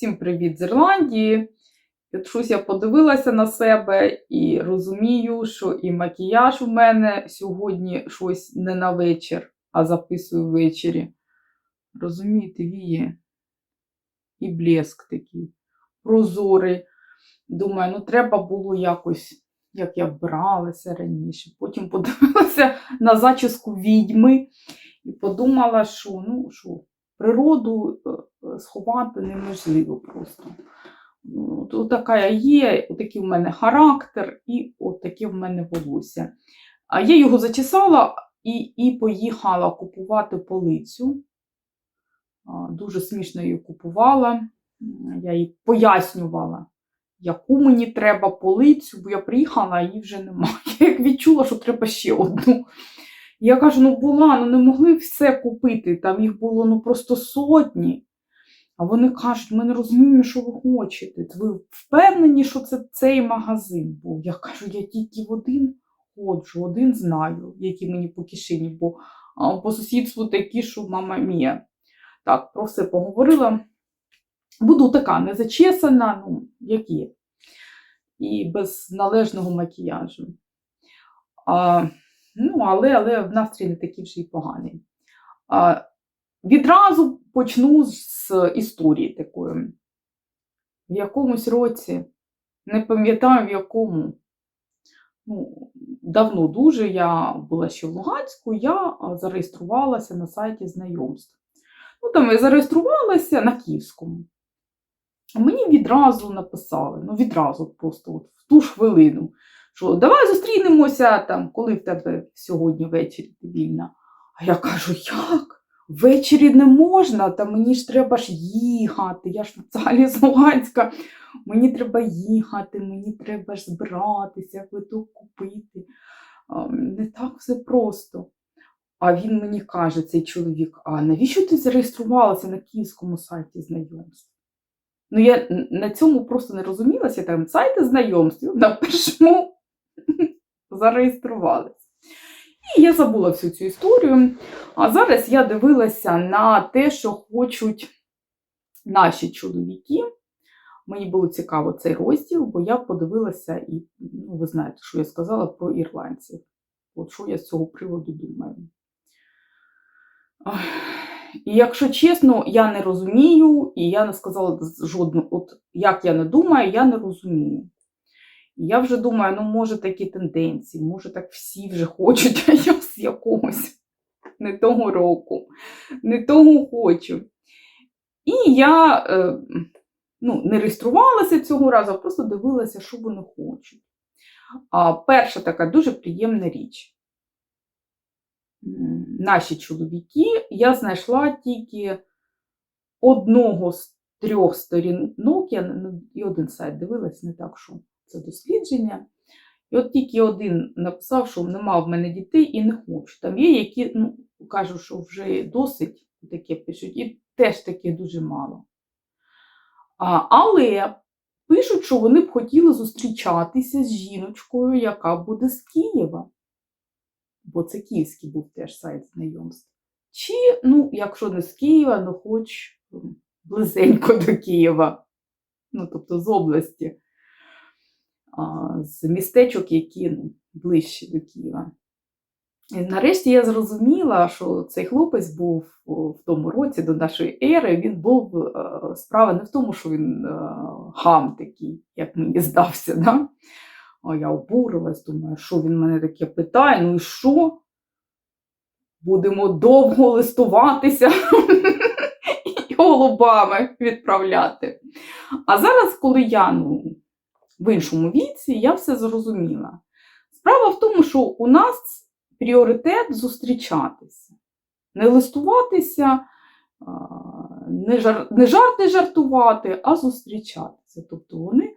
Всім привіт з Ірландії. От щось я подивилася на себе і розумію, що і макіяж у мене сьогодні щось не на вечір, а записую ввечері. Розумієте, віє. І блеск такий прозорий. Думаю, ну треба було якось, як я вбиралася раніше. Потім подивилася на зачіску відьми і подумала, що ну що, природу е, е, сховати неможливо просто. Ну, от, така я є, такий в мене характер і от таке в мене волосся. А я його зачесала і, і поїхала купувати полицю. Дуже смішно її купувала. Я їй пояснювала, яку мені треба полицю, бо я приїхала, а її вже немає. Я відчула, що треба ще одну. Я кажу: ну була, ну не могли все купити. Там їх було ну просто сотні. А вони кажуть, ми не розуміємо, що ви хочете. Ви впевнені, що це цей магазин був? Я кажу, я тільки в один ходжу, один знаю, які мені по кишені, бо по сусідству такі, що мама мія. Так, про все поговорила. Буду така незачесана, ну, як є. І без належного макіяжу. А, ну, але, але в настрій не такий вже й поганий. А, Відразу почну з історії такої. В якомусь році, не пам'ятаю в якому, ну, давно дуже я була ще в Луганську, я зареєструвалася на сайті знайомств. Ну, там я зареєструвалася на Київському. Мені відразу написали, ну відразу просто от, в ту ж хвилину, що давай зустрінемося, там, коли в тебе сьогодні ввечері вільна. А я кажу, як? Ввечері не можна, та мені ж треба ж їхати. Я ж взагалі Луганська. Мені треба їхати, мені треба ж збиратися, квиток купити. Не так все просто. А він мені каже, цей чоловік: а навіщо ти зареєструвалася на київському сайті знайомств? Ну, я на цьому просто не розумілася, там сайти знайомств, на першому зареєструвалася. І я забула всю цю історію. А зараз я дивилася на те, що хочуть наші чоловіки. Мені було цікаво цей розділ, бо я подивилася, і ну, ви знаєте, що я сказала про ірландців. От що я з цього приводу думаю. І якщо чесно, я не розумію, і я не сказала жодну, от як я не думаю, я не розумію. І я вже думаю, ну, може такі тенденції, може так всі вже хочуть, а я з якогось не того року, не того хочу. І я е, ну, не реєструвалася цього разу, а просто дивилася, що вони хочуть. А перша така дуже приємна річ. Наші чоловіки, я знайшла тільки одного з трьох сторінок, я і один сайт дивилась, не так, що це дослідження. І от тільки один написав, що нема в мене дітей і не хочу. Там є, які ну, кажуть, що вже досить таке пишуть, і теж таке дуже мало. А, але пишуть, що вони б хотіли зустрічатися з жіночкою, яка буде з Києва. Бо це київський був теж сайт знайомств. Чи, ну, якщо не з Києва, ну хоч близенько до Києва, ну, тобто з області з містечок, які ну, ближче до Києва. І нарешті я зрозуміла, що цей хлопець був в тому році до нашої ери. Він був е, справа не в тому, що він е, хам такий, як мені здався. Да? Я обурилась, думаю, що він мене таке питає, ну і що? Будемо довго листуватися і голубами відправляти. А зараз, коли я ну, в іншому віці, я все зрозуміла. Справа в тому, що у нас пріоритет зустрічатися, не листуватися, не, жар, не жарти жартувати, а зустрічатися. Тобто вони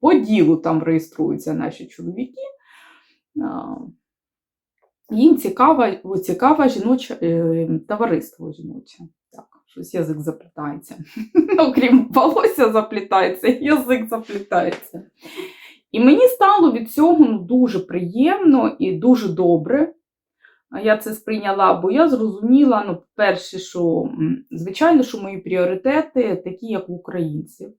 по ділу там реєструються наші чоловіки. Їм цікаве, цікаве жіноче, товариство жіноче. Щось язик заплітається. Окрім волосся заплітається, язик заплітається. І мені стало від цього ну, дуже приємно і дуже добре, я це сприйняла, бо я зрозуміла, ну, перше, що, звичайно, що мої пріоритети такі, як у українців.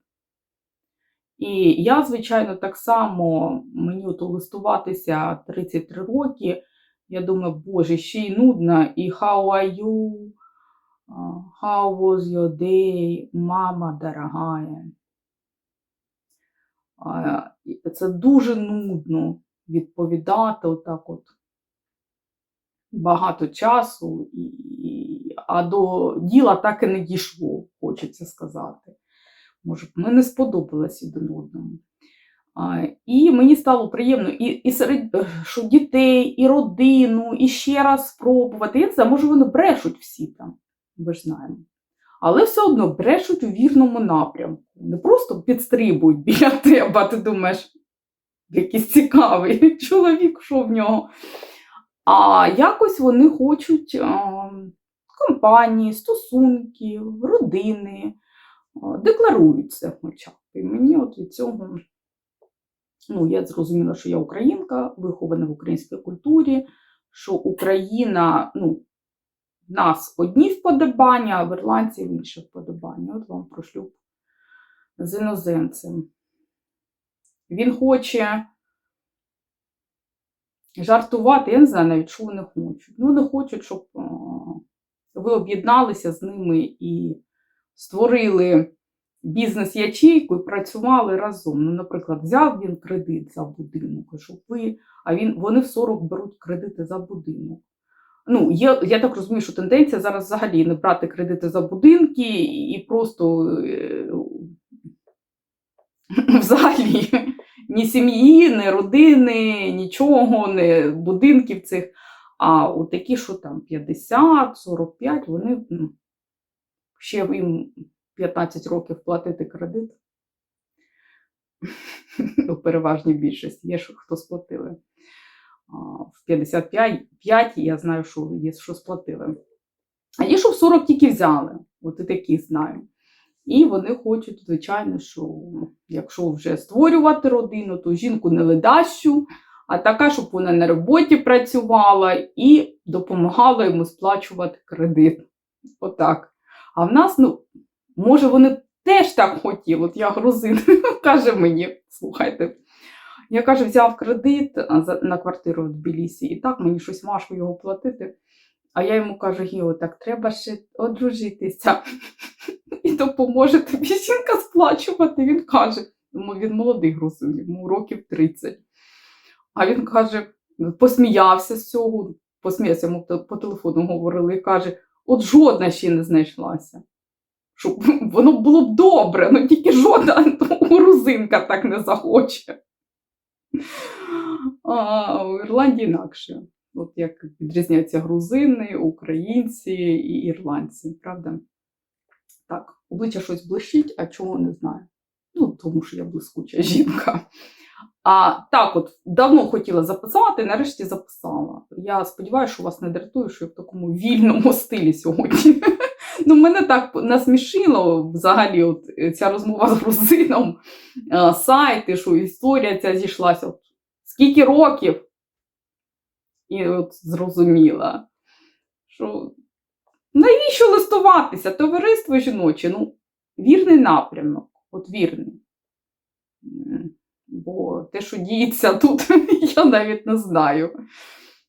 І я, звичайно, так само мені от листуватися 33 роки. Я думаю, боже, ще й нудно, і how are you? How was your day, мама дорогая? Це дуже нудно відповідати отак от багато часу, а до діла так і не дійшло, хочеться сказати. Може, ми не сподобалися один одному. І мені стало приємно і, і серед е, що дітей, і родину, і ще раз спробувати. Я не знаю, може, вони брешуть всі там, ми ж знаємо. Але все одно брешуть у вірному напрямку. Не просто підстрибують біля тебе, а ти думаєш, якийсь цікавий чоловік, що в нього. А якось вони хочуть а, компанії, стосунків, родини, а, декларують хоча б. І мені от від цього, ну, я зрозуміла, що я українка, вихована в українській культурі, що Україна, ну, в нас одні вподобання, а в ірландців інші вподобання. От вам про шлюб з іноземцем. Він хоче жартувати, я не знаю навіть, що вони хочуть. Ну, вони хочуть, щоб ви об'єдналися з ними і створили бізнес-ячейку і працювали разом. Ну, наприклад, взяв він кредит за будинок, щоб ви, а він, вони в 40 беруть кредити за будинок. Ну, є, я так розумію, що тенденція зараз взагалі не брати кредити за будинки і просто е, взагалі ні сім'ї, ні родини, нічого, ні будинків цих. А от такі, що там 50, 45, вони ну, ще їм 15 років платити кредит. У переважній більшості є, що хто сплатили. В 55 5 я знаю, що є, що сплатили. А є, що в 40 тільки взяли. От і такі знаю. І вони хочуть, звичайно, що якщо вже створювати родину, то жінку не ледащу, а така, щоб вона на роботі працювала і допомагала йому сплачувати кредит. Отак. А в нас, ну, може, вони теж так хотіли. От я грузин, каже мені, слухайте. Я каже, взяв кредит на квартиру в Тбілісі, і так мені щось важко його платити. А я йому кажу, Гіо, так треба ще одружитися і допоможе тобі жінка сплачувати. Він каже, він молодий грузин, йому років 30. А він каже, посміявся з цього, посміявся, йому по телефону говорили, і каже, от жодна ще не знайшлася. Щоб воно було б добре, ну тільки жодна грузинка так не захоче. А в Ірландії інакше. От як відрізняються грузини, українці і ірландці, правда? Так, обличчя щось блищить, а чого не знаю. Ну, тому що я блискуча жінка. А так, от давно хотіла записати, нарешті записала. Я сподіваюся, що вас не дратує, що я в такому вільному стилі сьогодні. Ну, мене так насмішило взагалі от, е, ця розмова з грузином, е, сайти, що історія ця зійшлася. От, скільки років? І от зрозуміла, що навіщо листуватися? Товариство жіноче, ну, вірний напрямок, от вірний. Бо те, що діється тут, я навіть не знаю.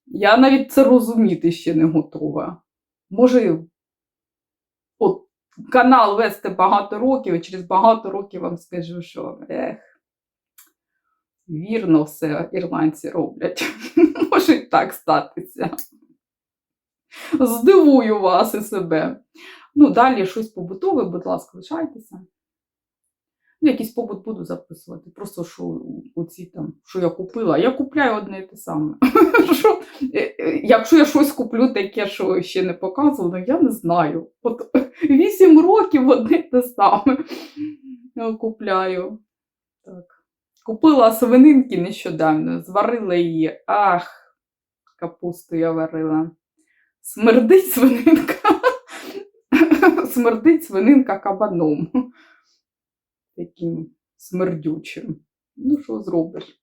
Я навіть це розуміти ще не готова. Може, канал вести багато років, і через багато років вам скажу, що ех, вірно все ірландці роблять. Може і так статися. Здивую вас і себе. Ну, далі щось побутове, будь ласка, лишайтеся. Ну, якийсь побут буду записувати. Просто що оці там, що я купила. Я купляю одне і те саме. Що, е, е, якщо я щось куплю таке, що ще не показувано, я не знаю. От 8 років одне й те саме купляю. Так. Купила свининки нещодавно, зварила її. Ах, капусту я варила. Смердить свининка. Смердить свининка кабаном. Таким смердючим. Ну, що зробиш?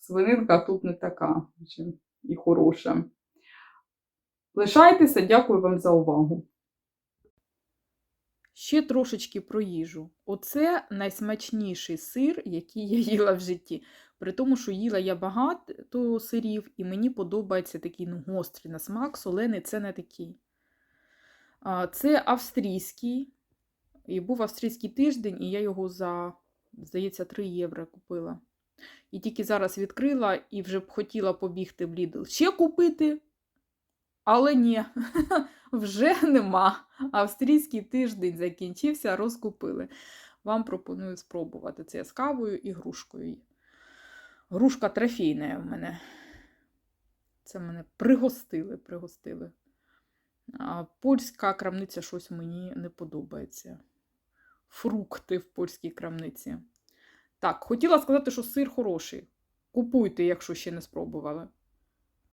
Свининка тут не така і хороша. Лишайтеся, дякую вам за увагу. Ще трошечки про їжу. Оце найсмачніший сир, який я їла в житті. При тому, що їла я багато сирів, і мені подобається такий ну, гострий на смак, солений це не такий. Це австрійський. І був австрійський тиждень, і я його за, здається, 3 євро купила. І тільки зараз відкрила і вже б хотіла побігти в Lidl ще купити. Але ні, вже нема. Австрійський тиждень закінчився, розкупили. Вам пропоную спробувати це з кавою і грушкою. Грушка трофейна в мене. Це мене пригостили, пригостили. А польська крамниця щось мені не подобається. Фрукти в польській крамниці. Так, хотіла сказати, що сир хороший. Купуйте, якщо ще не спробували.